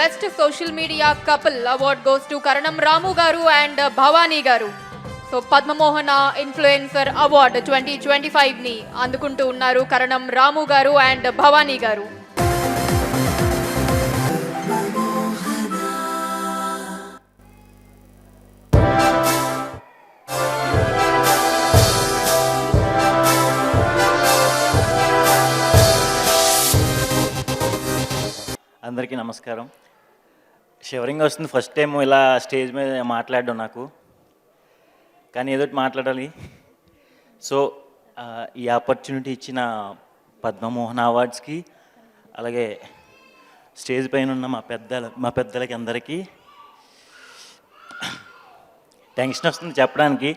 Best social media couple award goes to Karanam Ramu garu and Bhavani garu. So Padmamohana influencer award twenty twenty ఫైవ్ని అందుకుంటూ ఉన్నారు కరణం Ramu garu and Bhavani గారు. అందరికీ నమస్కారం. Shivering వస్తుంది first time ఇలా stage మీద మాట్లాడడం నాకు. కానీ ఏదో మాట్లాడాలి. సో ఈ ఆపర్చునిటీ ఇచ్చిన పద్మమోహన్ అవార్డ్స్కి అలాగే స్టేజ్ పైన ఉన్న మా పెద్దల మా పెద్దలకి అందరికీ టెన్షన్ వస్తుంది చెప్పడానికి.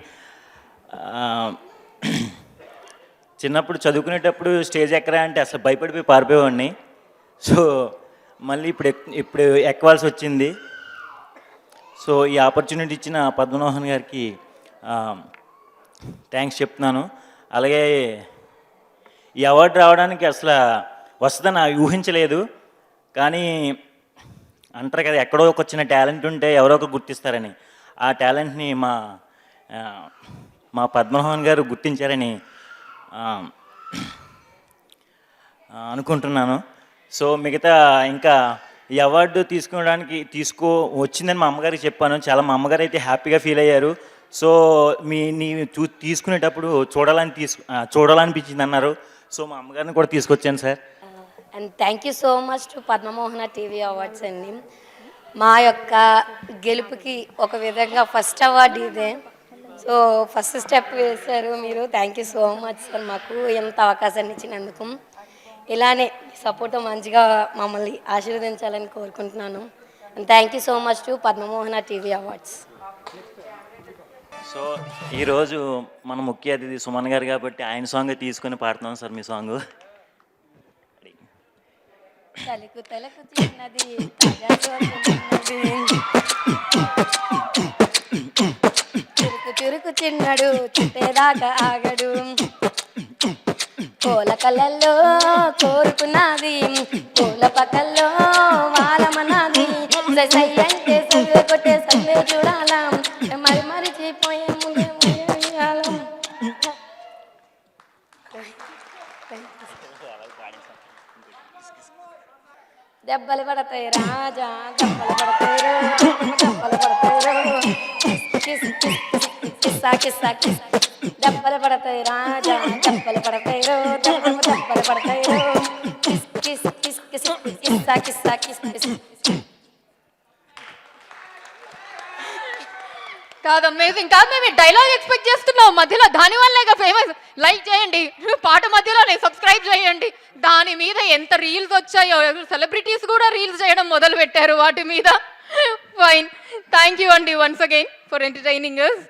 చిన్నప్పుడు చదువుకునేటప్పుడు స్టేజ్ ఎక్కరా అంటే అసలు భయపడిపోయి పారిపోయేవాడిని. సో మళ్ళీ ఇప్పుడు ఇప్పుడు ఎక్కవలసి వచ్చింది. సో ఈ ఆపర్చునిటీ ఇచ్చిన పద్మనోహన్ గారికి థ్యాంక్స్ చెప్తున్నాను. అలాగే ఈ అవార్డు రావడానికి అసలు వస్తుందని ఊహించలేదు. కానీ అంటారు కదా ఎక్కడో ఒక వచ్చిన టాలెంట్ ఉంటే ఎవరో ఒకరు గుర్తిస్తారని. ఆ టాలెంట్ని మా మా పద్మనోహన్ గారు గుర్తించారని అనుకుంటున్నాను. సో మిగతా ఇంకా ఈ అవార్డు తీసుకోవడానికి తీసుకో వచ్చిందని మా అమ్మగారికి చెప్పాను. చాలా మా అమ్మగారు అయితే హ్యాపీగా ఫీల్ అయ్యారు. సో మీ నీ చూ తీసుకునేటప్పుడు చూడాలని తీసు చూడాలనిపించింది అన్నారు. సో మా అమ్మగారిని కూడా తీసుకొచ్చాను sir. And thank you so much to Padmamohana TV awards అండి. మా యొక్క గెలుపుకి ఒక విధంగా ఫస్ట్ అవార్డు ఇదే. సో ఫస్ట్ స్టెప్ వేశారు మీరు. Thank you so much sir మాకు ఎంత అవకాశాన్ని ఇచ్చినందుకు. ఇలానే సపోర్ట్ మంచిగా మమ్మల్ని ఆశీర్వదించాలని కోరుకుంటున్నాను. And thank you so much to Padmamohana TV awards so ఈరోజు మన ముఖ్య అతిథి సుమన్ గారు కాబట్టి ఆయన సాంగ్ తీసుకొని పాడుతున్నాం సార్ మీ సాంగ్ తలకు తలకు చిన్నది. చురుకు చురుకు చిన్నడు చుట్టేదాకా ఆగడు. కోల కళ్ళల్లో కోరుకున్నది. కోల పక్కల్లో వాలమన్నది సై అంటే సవ్వే కొట్టే సవ్వే చూడాలా. మరి మరిచిపోయే ముందే దెబ్బలు పడతాయి రాజా దెబ్బలు పడతాయి దెబ్బలు పడతాయి కిస్సా కిస్సా, కిస్సా, దెబ్బలు పడతాయి రాజా దెబ్బలు పడతాయి రో, దెబ్బలు దెబ్బలు పడతాయి రో. కిస్, కిస్, కిస్, కిస్సా, కిస్సా, కిస్, కిస్. కాదు అమేజింగ్ కాదు మేము డైలాగ్ ఎక్స్పెక్ట్ చేస్తున్నాం. మధ్యలో దాని వల్లేగా ఫేమస్ లైక్ చేయండి. పాట మధ్యలోనే సబ్స్క్రైబ్ చేయండి. దాని మీద ఎంత రీల్స్ వచ్చాయో సెలబ్రిటీస్ కూడా రీల్స్ చేయడం మొదలు పెట్టారు వాటి మీద. ఫైన్ థ్యాంక్ యూ అండి once again for entertaining us